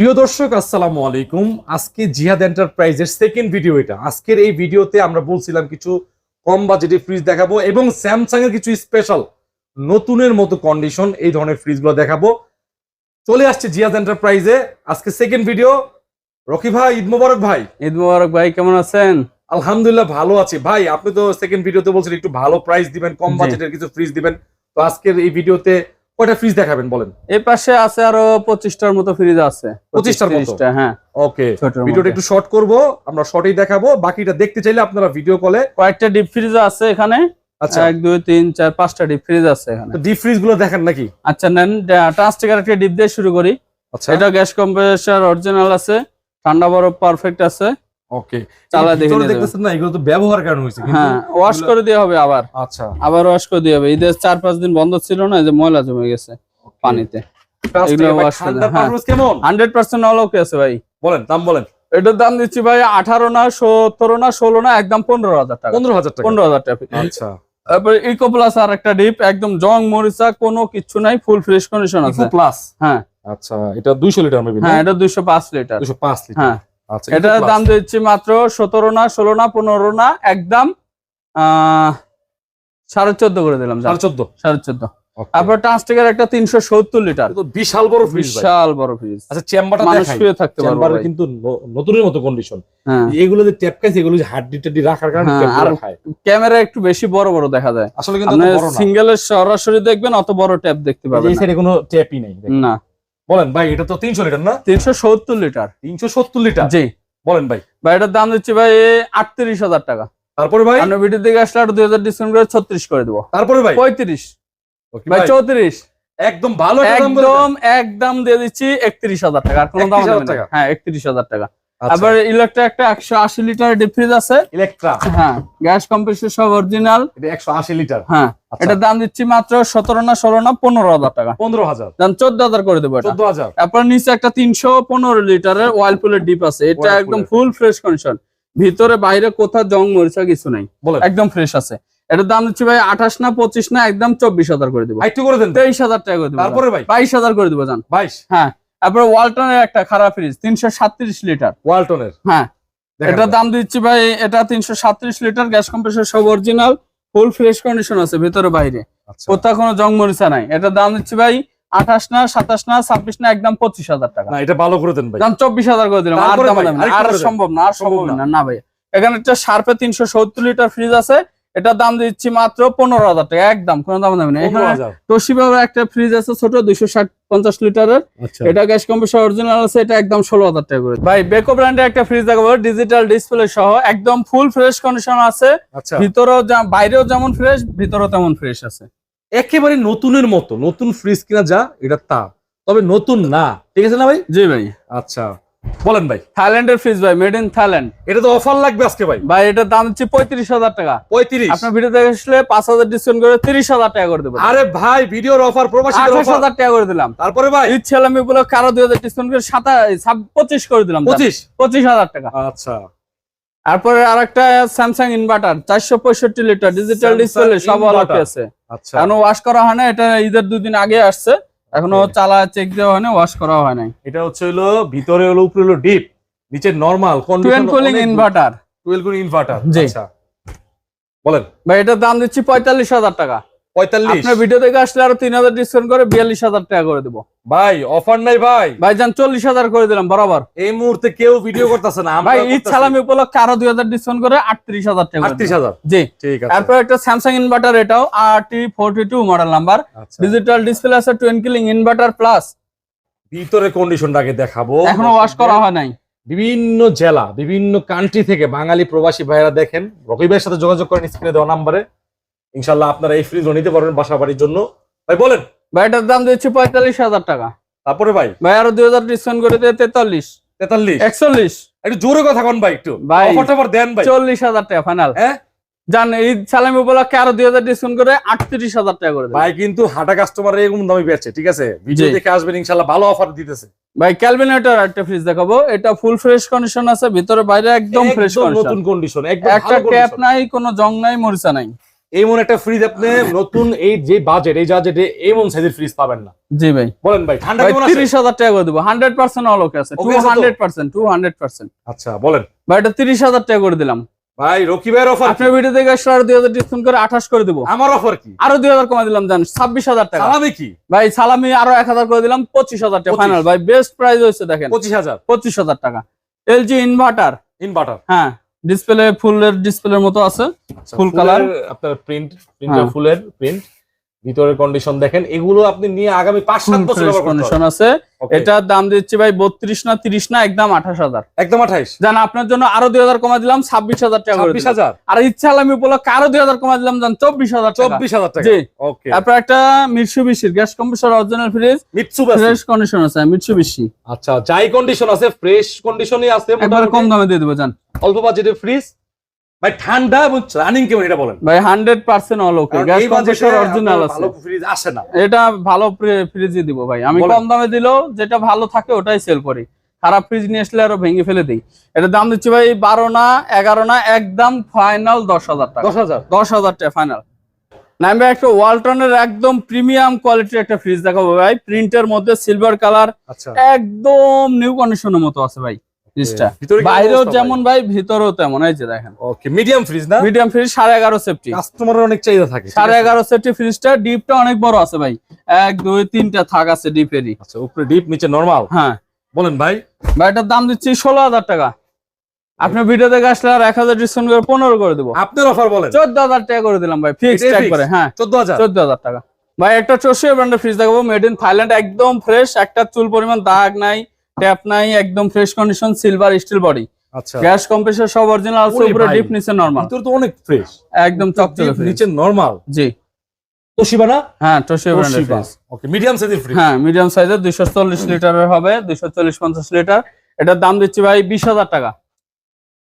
প্রিয় দর্শক আসসালামু আলাইকুম। আজকে জিহাদ এন্টারপ্রাইজের সেকেন্ড ভিডিও এটা। আজকের এই ভিডিওতে আমরা বলছিলাম কিছু কম বাজেটে ফ্রিজ দেখাবো এবং স্যামসাং এর কিছু স্পেশাল নতুনের মতো কন্ডিশন এই ধরনের ফ্রিজগুলো দেখাবো। চলে আসছে জিহাদ এন্টারপ্রাইজে। আজকে সেকেন্ড ভিডিও রকি ভাই ঈদ মোবারক ভাই। ঈদ মোবারক ভাই কেমন আছেন? আলহামদুলিল্লাহ ভালো আছি। ভাই আপনি তো সেকেন্ড ভিডিওতে বলছেন একটু ভালো প্রাইস দিবেন কম বাজেটের কিছু ফ্রিজ দিবেন। তো আজকের এই ভিডিওতে কয়টা ফ্রিজ দেখাবেন বলেন? এই পাশে আছে আরও পঁচিশটার মতো ফ্রিজ আছে। 25 টার মতো? হ্যাঁ। ওকে। ভিডিওটা একটু শর্ট করব আমরা শর্টেই দেখাবো। বাকিটা দেখতে চাইলে আপনারা ভিডিও কলে কয়েকটা ডিপ ফ্রিজ আছে এখানে। আচ্ছা। এক দুই তিন চার পাঁচটা ডিপ ফ্রিজ আছে এখানে। ডিপ ফ্রিজগুলো দেখেন নাকি? আচ্ছা নেন ট্রান্সটিকার একটা ডিপ দিয়ে শুরু করি। আচ্ছা। এটা গ্যাস কম্প্রেসার অরিজিনাল আছে। ঠান্ডা বরফ পারফেক্ট আছে। ওকে চালা দেখে দেখতেছেন না এগুলো তো ব্যবহার কারণ হয়েছে? হ্যাঁ ওয়াশ করে দিয়ে হবে আবার। আচ্ছা। আবার ওয়াশ করে দিয়ে হবে। ঈদের চার পাঁচ দিন বন্ধ ছিল না যে ময়লা জমে গেছে পানিতে। করে হ্যাঁ। performance কেমন? হান্ড্রেড পার্সেন্ট অল ওকে আছে ভাই। বলেন দাম বলেন। এটার দাম দিচ্ছি ভাই আঠারো না সতেরো না ষোলো না একদম পনেরো হাজার টাকা। পনেরো হাজার টাকা। পনেরো হাজার টাকা। আচ্ছা। তারপরে ইকো প্লাস আর একটা ডিপ একদম জং মরিচা কোনো কিছু নাই ফুল ফ্রেশ কন্ডিশন আছে। প্লাস হ্যাঁ। আচ্ছা এটা দুইশো লিটার মেবি হ্যাঁ এটা দুইশো পাঁচ লিটার। দুশো পাঁচ লিটার। হ্যাঁ। আচ্ছা এটার দাম দিচ্ছি মাত্র সতেরো না ষোলো না পনেরো না একদম সাড়ে চোদ্দ করে দিলাম। সাড়ে চোদ্দ? সাড়ে চোদ্দ। তারপর ট্রান্সটিকার একটা তিনশো সত্তর লিটার বিশাল বড় ফ্রিজ বিশাল বড় ফ্রিজ আচ্ছা চেম্বারটা মানুষ শুয়ে থাকতে পারবে কিন্তু নতুনের মতো কন্ডিশন হ্যাঁ। এগুলো যে ট্যাপ খাইছে এগুলো হাড্ডি টাড্ডি রাখার কারণে ক্যামেরা একটু বেশি বড় বড় দেখা যায়। আসলে কিন্তু সিঙ্গেলের সরাসরি দেখবেন অত বড় ট্যাপ দেখতে পাবেন এই সাইডে কোনো ট্যাপই নেই না। বলেন ভাই এটা তো তিনশো লিটার না? তিনশো সত্তর লিটার। তিনশো সত্তর লিটার? জি। বলেন ভাই। ভাই এটার দাম দিচ্ছি ভাই আটত্রিশ হাজার টাকা। তারপরে ভাই? আপনার ভিডিও দিকে আসলে আরও দুই হাজার ডিসকাউন্ট করে ছত্রিশ করে দেবো। তারপরে ভাই? পঁয়ত্রিশ। ভাই চৌত্রিশ। একদম ভালো একদম একদম দিয়ে দিচ্ছি একত্রিশ হাজার টাকা। আর কোনো দাম 31,000 টাকা? হ্যাঁ একত্রিশ হাজার টাকা। আবার ইলেকট্রা একটা একশো আশি লিটার ডিপ ফ্রিজ আছে। ইলেকট্রা হ্যাঁ গ্যাস কম্প্রেসর সব অরিজিনাল এটা একশো আশি লিটার। হ্যাঁ আচ্ছা, এটার দাম দিচ্ছি মাত্র সতেরো না ষোলো না পনেরো হাজার টাকা। পনেরো হাজার। দাম চোদ্দ হাজার করে দেবো এটা। চোদ্দ হাজার। তারপর নিচে একটা তিনশো পনেরো লিটারের ওয়াইলপুলের ডিপ আছে। এটা একদম ফুল ফ্রেশ কন্ডিশন ভিতরে বাইরে কোথাও জং মরিচা কিছু নাই। একদম ফ্রেশ আছে। এটার দাম দিচ্ছি ভাই আঠাশ না পঁচিশ না একদম চব্বিশ হাজার করে দেবো। একটু করে দেন। তেইশ হাজার টাকা করে দেবো। তারপরে ভাই? বাইশ হাজার করে দেবো জান। বাইশ। হ্যাঁ। তারপরে ওয়ালটনের একটা খারাপ ফ্রিজ তিনশো সাতত্রিশ লিটার। ওয়ালটনের? হ্যাঁ। এটার দাম দিচ্ছি ভাই এটা তিনশো সাতত্রিশ লিটার গ্যাস কম্প্রেসর সব অরিজিনাল ফুল ফ্রেশ কন্ডিশন আছে ভিতরে বাইরে। আচ্ছা, কোথাও কোনো জং মরিচা নাই। এটার দাম দিচ্ছি ভাই আঠাশ না সাতাশ না ছাব্বিশ না একদম পঁচিশ হাজার টাকা। না এটা ভালো করে দেন ভাই। দাম চব্বিশ হাজার করে দিলাম আর। সম্ভব না আর সম্ভব না। না ভাই। এখানে একটা শার্পে তিনশো সত্তর লিটার ফ্রিজ আছে এটার দাম দিচ্ছি মাত্র পনেরো হাজার টাকা একদম কোনো দাম দাম নেই এখানে একটা ফ্রিজ আছে ছোট দুইশো ষাট পঞ্চাশ লিটারের। আচ্ছা। এটা গ্যাস কম্প্রেসর অরিজিনাল আছে এটা একদম ষোলো হাজার টাকা করে। ভাই বেকো ব্র্যান্ডের একটা ফ্রিজ দেখাবো ডিজিটাল ডিসপ্লে সহ একদম ফুল ফ্রেশ কন্ডিশন আছে। আচ্ছা। ভিতরেও বাইরেও যেমন ফ্রেশ ভিতরেও তেমন ফ্রেশ আছে। একেবারে নতুনের মতো নতুন ফ্রিজ কিনা যা এটা তা। তবে নতুন না ঠিক আছে না ভাই? জি ভাই। আচ্ছা। বলেন ভাই। থাইল্যান্ডের ফ্রিজ ভাই মেড ইন থাইল্যান্ড এটা তো অফার লাগবে আজকে ভাই। ভাই এটার দাম হচ্ছে পঁয়ত্রিশ হাজার টাকা। পঁয়ত্রিশ। আপনার ভিডিও দেখে আসলে পাঁচ হাজার ডিসকাউন্ট করে তিরিশ হাজার টাকা করে দেবো। আরে ভাই ভিডিওর অফার প্রবাসী আঠাশ হাজার টাকা করে দিলাম। তারপরে ভাই? ইচ্ছে হলে আমি বলে কারও দুই হাজার ডিসকাউন্ট করে সাতাশ পঁচিশ করে দিলাম পঁচিশ? পঁচিশ হাজার টাকা। আচ্ছা। তারপরে আরেকটা স্যামসাং ইনভার্টার চারশো পঁয়ষট্টি লিটার ডিজিটাল ডিসপ্লে সব আছে। আচ্ছা। এখনও ওয়াশ করা হয় না এটা ঈদের দুদিন আগে আসছে। এখনও চালা চেক দেওয়া হয় না ওয়াশ করা হয় নাই। এটা হচ্ছে হলো ভিতরে হলো উপরে হলো ডিপ নিচে normal condition cooling inverter twelve cooling inverter আচ্ছা। বলেন। ভাই এটার দাম দিচ্ছি পঁয়তাল্লিশ হাজার টাকা। পঁয়তাল্লিশ। আপনার ভিডিও দেখে আসলে আরও তিন হাজার ডিসকাউন্ট করে বিয়াল্লিশ হাজার টাকা করে দেবো। ভাই অফার নাই ভাই। ভাই যান চল্লিশ হাজার করে দিলাম বরাবর। এই মুহূর্তে কেউ ভিডিও করতেছে না ভাই ঈদ সালামি উপলক্ষে আরও দুই হাজার ডিসকাউন্ট করে আটত্রিশ হাজার টাকা আটত্রিশ হাজার। জি। ঠিক আছে। তারপর একটা স্যামসাং ইনভার্টার এটাও R T forty two model number. Digital display আছে টুয়েন কিলিং ইনভার্টার প্লাস ভিতরে কন্ডিশনটাকে দেখাবো। এখনও ওয়াশ করা হয় নাই। বিভিন্ন জেলা বিভিন্ন কান্ট্রি থেকে বাঙালি প্রবাসী ভাইরা দেখেন। ভাইয়ের সাথে যোগাযোগ করেন স্ক্রিনে দেওয়া নাম্বারে। ইনশাল্লাহ আপনারা এই ফ্রিজ নিতে পারবেন বাসা বাড়ির জন্য। ভাই বলেন। ভাই এটার দাম দিচ্ছি পঁয়তাল্লিশ হাজার টাকা। তারপরে ভাই? ভাই আরও দুই হাজার ডিসকাউন্ট করে দিয়ে তেতাল্লিশ। তেতাল্লিশ? একচল্লিশ। একটু জোরে কথা কন ভাই একটু। ভাই। দেন ভাই। চল্লিশ হাজার টাকা ফাইনাল হ্যাঁ? জান ঈদ সালামি উপলক্ষে আরও দুই হাজার ডিসকাউন্ট করে আটত্রিশ হাজার টাকা করে ভাই কিন্তু হাটা কাস্টমার এরকম দামে বেচছে ঠিক আছে? ভিডিও। দেখে আসবেন ইনশাল্লাহ ভালো অফার দিতেছে। ভাই ক্যালভিনেটর একটা ফ্রিজ দেখাবো। এটা ফুল ফ্রেশ কন্ডিশন আছে ভিতরে বাইরে একদম ফ্রেশ নতুন কন্ডিশন একদম একটা ক্যাপ নাই কোনো জং নাই মরিচা নাই। এমন একটা ফ্রিজ আপনি নতুন এই যে বাজেট এই বাজেটে এমন সাইজের ফ্রিজ পাবেন না। জি ভাই। বলেন ভাই ঠান্ডা কেমন আছে? তিরিশ হাজার টাকা করে দেবো। হান্ড্রেড পার্সেন্ট অল ওকে আছে। টু Okay আছে তো? Hundred percent two hundred percent আচ্ছা বলেন। ভাই এটা তিরিশ হাজার টাকা করে দিলাম। ভাই রকি ভাইয়ের অফার আপনার ভিডিও থেকে আরও দুই হাজার ডিসকাউন্ট করে আঠাশ করে দেবো। আমার অফার কি? আরও দুই হাজার কমা দিলাম জান ছাব্বিশ হাজার টাকা। সালামি কি? ভাই সালামি আরও এক হাজার করে দিলাম পঁচিশ হাজার টাকা 25 ফাইনাল ভাই বেস্ট প্রাইস হয়েছে দেখেন। পঁচিশ হাজার। পঁচিশ হাজার টাকা। এলজি ইনভার্টার ইনভার্টার হ্যাঁ। ডিসপ্লে ফুলের ডিসপ্লের মতো আছে ফুল কালার আপনার প্রিন্ট হ্যাঁ। ফুলের প্রিন্ট ভিতরের কন্ডিশন দেখেন এগুলো আপনি নিয়ে আগামী পাঁচ সাত বছর কন্ডিশন আছে। এটার দাম দিচ্ছি ভাই বত্রিশ না তিরিশ না একদম আঠাশ হাজার। একদম আঠাইশ। জান আপনার জন্য আরও দুই হাজার কমা দিলাম ছাব্বিশ হাজার টাকা ছাব্বিশ হাজার। আর ইচ্ছা হলে আমি উপলক্ষে আরও দুই হাজার কমা দিলাম জান চব্বিশ হাজার চব্বিশ হাজার টাকা। জি। ওকে তারপর একটা মিটসুবিশির gas compressor original fridge Mitsubishi fresh condition আছে মিটসুবিশি আচ্ছা যাই কন্ডিশন আছে ফ্রেশ কন্ডিশনই আছে একবার কম দামে দিয়ে দেবো জান। অল্প বাজেটের ফ্রিজ ভাই ঠান্ডা এবং রানিং কেমন এটা বলেন? ভাই hundred percent all okay gas compressor original আছে ভালো ফ্রিজ আসে না। এটা ভালো ফ্রিজই দিব ভাই। আমি কম দামে দিলেও যেটা ভালো থাকে ওটাই সেল করি। খারাপ ফ্রিজ নিয়ে আসলে আরও ভেঙে ফেলে দিই। এটা দাম দিচ্ছি ভাই বারো না এগারো না একদম ফাইনাল দশ হাজার টাকা। দশ হাজার? দশ হাজার টাকা ফাইনাল নাম ভাই একটা ওয়ালটনের একদম প্রিমিয়াম কোয়ালিটির একটা ফ্রিজ দেখাবো ভাই। প্রিন্টের মধ্যে সিলভার কালার আচ্ছা। একদম নিউ কন্ডিশনের মতো আছে ভাই। ফ্রিজটা বাইরেও যেমন ভাই? ভিতরেও তেমন এই যে দেখেন। ওকে মিডিয়াম ফ্রিজ না? মিডিয়াম ফ্রিজ সাড়ে এগারো সেফটি কাস্টমারের অনেক চাহিদা থাকে সাড়ে? এগারো সেফটি ফ্রিজটা ডিপটা অনেক বড় আছে ভাই। এক দুই তিনটা থাক আছে ডিপেরই আচ্ছা উপরে ডিপ নিচে নরমাল হ্যাঁ। বলেন ভাই। ভাই এটার দাম দিচ্ছি ষোলো হাজার টাকা। আপনি ভিডিও দেখে আসলে আর এক হাজার ডিসকাউন্ট করে পনেরো করে দেবো। আপনার অফার বলেন। চোদ্দ হাজার টাকা করে দিলাম ভাই ফিক্সড এটাই একবারে হ্যাঁ। চোদ্দ হাজার? চোদ্দ হাজার টাকা। ভাই একটা চষিয়া ব্র্যান্ডের ফ্রিজ দেখাবো মেড ইন থাইল্যান্ড একদম ফ্রেশ একটা চুল পরিমাণ দাগ নাই। ট্যাপ নাই একদম fresh condition silver steel body আচ্ছা। গ্যাস কম্প্রেসর সব অরিজিনাল আছে উপরে ডিপ নিচে নরমাল ভিতরে তো অনেক ফ্রেশ একদম চকচকে নিচে নরমাল জি। তোশিবা না? হ্যাঁ চষিয়া ব্র্যান্ডের ফ্রিজ ওকে মিডিয়াম সাইজের ফ্রিজ হ্যাঁ মিডিয়াম সাইজের দুইশো চল্লিশ লিটারের হবে দুইশো চল্লিশ পঞ্চাশ লিটার এটার দাম দিচ্ছি ভাই বিশ হাজার টাকা।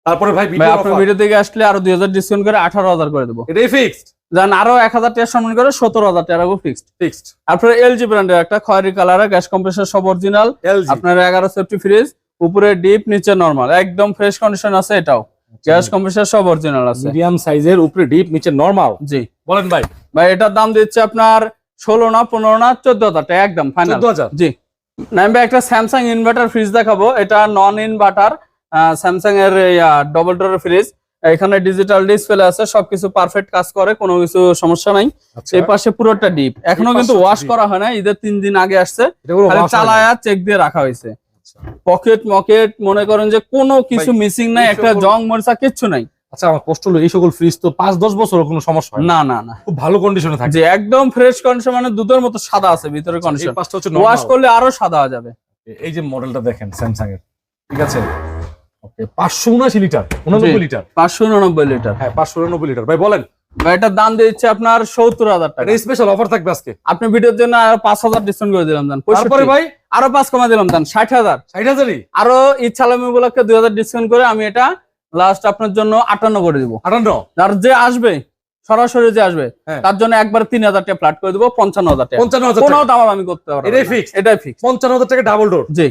তারপরে ভাই ভিডিও আপনার ভিডিও থেকে আসলে আরও দুই হাজার ডিসকাউন্ট করে আঠারো হাজার করে দেবো। এটাই ফিক্সড যান আরও এক হাজার টাকা সম্মান করে সতেরো হাজার টাকা ফিক্সড ফিক্সড তারপরে এলজি ব্র্যান্ডের একটা খয়েরি কালারের গ্যাস কম্প্রেসর সব অরিজিনাল আপনার এগারো সেফটি ফ্রিজ উপরে ডিপ নিচে নরমাল একদম ফ্রেশ কন্ডিশন আছে এটাও। গ্যাস কম্প্রেসর সব অরিজিনাল আছে। মিডিয়াম সাইজের উপরে ডিপ নিচে নরমাল জি। বলেন ভাই। ভাই এটার দাম দিচ্ছে আপনার ষোলো না পনেরো না চোদ্দ হাজার টাকা একদম ফাইনাল জি। নাম ভাই একটা স্যামসাং ইনভার্টার ফ্রিজ দেখাবো। এটা নন ইনভার্টার স্যামসাং এর ডবল ডোর ফ্রিজ এখানে ডিজিটাল ডিসপ্লে আছে সবকিছু পারফেক্ট কাজ করে কোনো কিছু সমস্যা নাই। আচ্ছা। এই পাশে পুরোটা ডিপ এখনও কিন্তু ওয়াশ করা হয় না ঈদের তিন দিন আগে আসছে। চালায়া চেক দিয়ে রাখা হয়েছে। আচ্ছা। পকেট মকেট মনে করেন যে কোনো কিছু মিসিং নাই একটা জং মরিচা কিচ্ছু নাই। আচ্ছা আমার কষ্ট হলো এই সকল ফ্রিজ তো পাঁচ দশ বছর কোনো সমস্যা না? না না খুব ভালো কন্ডিশনে থাকে। একদম ফ্রেশ কন্ডিশন মানে দুধের মতো সাদা আছে ভিতরে কন্ডিশন ওয়াশ করলে আরও সাদা যাবে। এই যে মডেলটা দেখেন স্যামসাং এর। ঠিক আছে? Okay litre. লিটার। হ্যাঁ লিটার। ভাই বলেন। ভাই এটার দাম দিচ্ছে আপনার সত্তর হাজার টাকা। এটা স্পেশাল অফার থাকবে আজকে। আপনি ভিডিওর জন্য আর পাঁচ হাজার ডিসকাউন্ট করে দিলাম জান তারপরে ভাই? আরও কমা দিলাম জান হাজার। ডিসকাউন্ট করে আমি এটা লাস্ট আপনার জন্য আটান্ন করে দিব। আটান্ন? আর যে আসবে সরাসরি যে আসবে হ্যাঁ। তার জন্য একবার তিন হাজার টাকা ফ্ল্যাট করে দিব পঞ্চান্ন হাজার টাকা। পঞ্চান্ন হাজার দাম আমি করতে পারব এটাই না। fixed? এটাই ফিক্স পঞ্চান্ন হাজার টাকা ডাবল ডোর জি।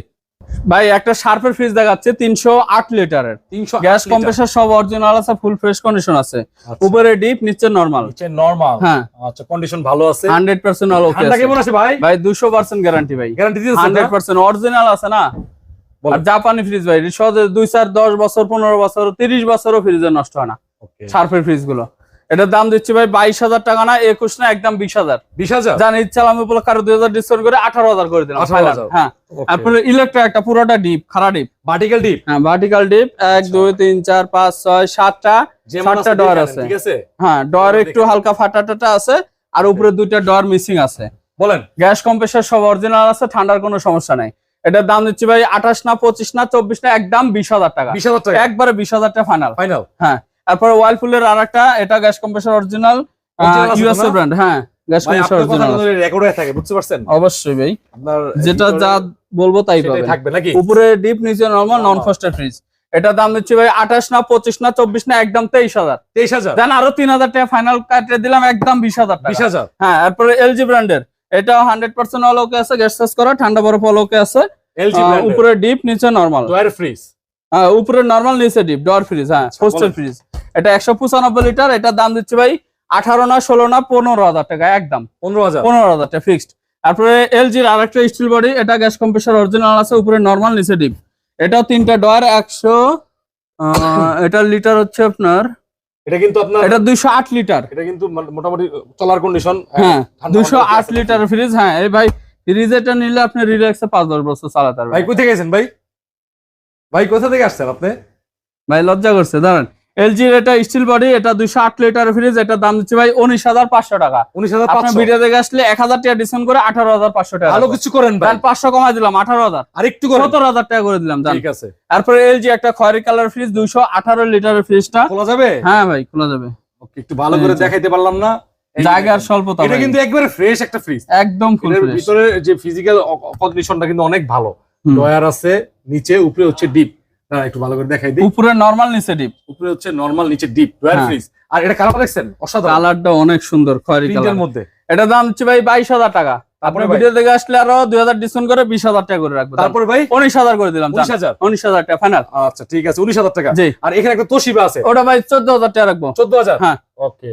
ভাই একটা শার্পের ফ্রিজ দেখাচ্ছে তিনশো আট লিটারের। তিনশো গ্যাস কম্প্রেসর সব অরিজিনাল আছে ফুল ফ্রেশ কন্ডিশন আছে। উপরে ডিপ নিচে নর্মাল নরমাল হ্যাঁ। আচ্ছা কন্ডিশন ভালো আছে। হান্ড্রেড পার্সেন্ট কেমন আছে ভাই? ভাই দুশো পার্সেন্ট গ্যারান্টি ভাই। গ্যারান্টি হান্ড্রেড পার্সেন্ট অরিজিনাল আছে না? আর জাপানি ফ্রিজ ভাই সহজে দুই চার দশ বছর পনেরো বছর তিরিশ বছরও ফ্রিজে নষ্ট হয় না। শার্পের ফ্রিজগুলো। এটার দাম দিচ্ছি ভাই বাইশ হাজার টাকা না একুশ না একদম বিশ হাজার। বিশ হাজার? জান ইচ্ছা আমি উপলক্ষে আরও দুই হাজার ডিসকাউন্ট করে আঠারো হাজার করে দিলাম হ্যাঁ তারপরে ইলেকট্রিক একটা পুরোটা ডিপ খারা ডিপ ভার্টিক্যাল ডিপ হ্যাঁ ভার্টিক্যাল ডিপ এক দুই তিন চার পাঁচ ছয় সাতটা সাতটা ডর আছে। ঠিক আছে? হ্যাঁ ডর একটু হালকা ফাটা টাটা আছে আর উপরে দুইটা ডর মিসিং আছে। বলেন। গ্যাস কম্প্রেসর সব অরিজিনাল আছে ঠান্ডার কোনো সমস্যা নাই। এটার দাম দিচ্ছি ভাই আঠাশ না পঁচিশ না চব্বিশ না একদম বিশ হাজার টাকা। বিশ হাজার টাকা। একবারে বিশ হাজার টাকা ফাইনাল ফাইনাল হ্যাঁ। তারপরে ওয়াইলফুলের আর একটা এটা gas compressor original USA brand হ্যাঁ গ্যাস কম্প্রেসর অরিজিনাল রেকর্ড হয়ে থাকে বুঝতে পারছেন? অবশ্যই ভাই। আপনার যেটা যা বলব তাই সেটাই থাকবে নাকি? উপরে ডিপ নিচে নর্মাল নন। ফ্রিজ এটা দাম ভাই আঠাশ না পঁচিশ না চব্বিশ না একদম তেইশ হাজার। তেইশ হাজার? দেন আরও তিন হাজার টাকা ফাইনাল দিলাম একদম বিশ হাজার বিশ হাজার? হ্যাঁ তারপরে এলজি ব্র্যান্ডের এটাও হান্ড্রেড পার্সেন্ট অল ওকে আছে গ্যাস করা ঠান্ডা বরফ অলোকে আছে। উপরে ডিপ নিচে নর্মাল ডয়ার ফ্রিজ হ্যাঁ উপরে নর্মাল নিচে ডিপ ডর ফ্রিজ হ্যাঁ আচ্ছা, হোস্টেল ফ্রিজ এটা একশো পঁচানব্বই লিটার এটার দাম দিচ্ছে ভাই আঠারো না ষোলো না পনেরো হাজার টাকা একদম। পনেরো হাজার। পনেরো হাজার টাকা ফিক্সড তারপরে এলজির আরেকটা স্টিল বডি এটা গ্যাস কম্প্রেসার অরিজিনাল আছে উপরে নর্মাল নিচে ডিপ এটাও তিনটা ডয়ার একশো এটার লিটার হচ্ছে আপনার এটা কিন্তু আপনার এটা দুইশো আট লিটার এটা কিন্তু মোটামুটি চলার কন্ডিশন হ্যাঁ দুইশো আট লিটার ফ্রিজ হ্যাঁ এই ভাই ফ্রিজ এটা নিলে আপনি রিল্যাক্সে পাঁচ দশ বছর চালাতে ভাই কোথায় গেছেন ভাই? ভাই কোথা থেকে আসছেন আপনি? ভাই লজ্জা করছে দাঁড়ান। এলজির এটা স্টিল বডি এটা দুইশো আট লিটার ফ্রিজ এটা দাম দিচ্ছে ভাই উনিশ হাজার পাঁচশো টাকা। উনিশ হাজার আপনার ভিডিও দেখে আসলে এক হাজার টাকা ডিসকাউন্ট করে আঠারো হাজার পাঁচশো টাকা ভালো কিছু করেন ভাই। পাঁচশো কমাই দিলাম আঠারো হাজার। আর একটু সত্তর হাজার টাকা করে দিলাম ঠিক আছে। তারপরে এলজি একটা খয়েরি কালার ফ্রিজ দুইশো আঠারো লিটারের ফ্রিজটা খোলা যাবে? হ্যাঁ ভাই খোলা যাবে। ওকে একটু ভালো করে দেখাইতে পারলাম না। জায়গার। স্বল্পতা এটা কিন্তু একবারে ফ্রেশ একটা ফ্রিজ একদম ফুল এর ভিতরে যে ফিজিক্যাল কন্ডিশনটা কিন্তু অনেক ভালো। ডয়ার আছে নিচে উপরে হচ্ছে ডিপ একটু ভালো করে দেখাই দিই। উপরে নর্মাল নিচে ডিপ উপরে হচ্ছে নরমাল নিচে ডিপ ডয়ার হ্যাঁ। ফ্রিজ আর এটা কালার দেখছেন? অসাধারণ। কালারটা অনেক সুন্দর খয়েরি কালার মধ্যে। এটা দাম হচ্ছে ভাই বাইশ হাজার টাকা। তারপরে ভিডিও দেখে আসলে আরও দুই হাজার ডিসকাউন্ট করে বিশ হাজার টাকা করে রাখব। তারপরে ভাই? উনিশ হাজার করে দিলাম উনিশ হাজার। উনিশ হাজার টাকা ফাইনাল আচ্ছা ঠিক আছে উনিশ হাজার টাকা। জি। আর এখানে একটা তোশিবা আছে। ওটা ভাই চোদ্দ হাজার টাকা রাখব। চোদ্দ হাজার? হ্যাঁ। ওকে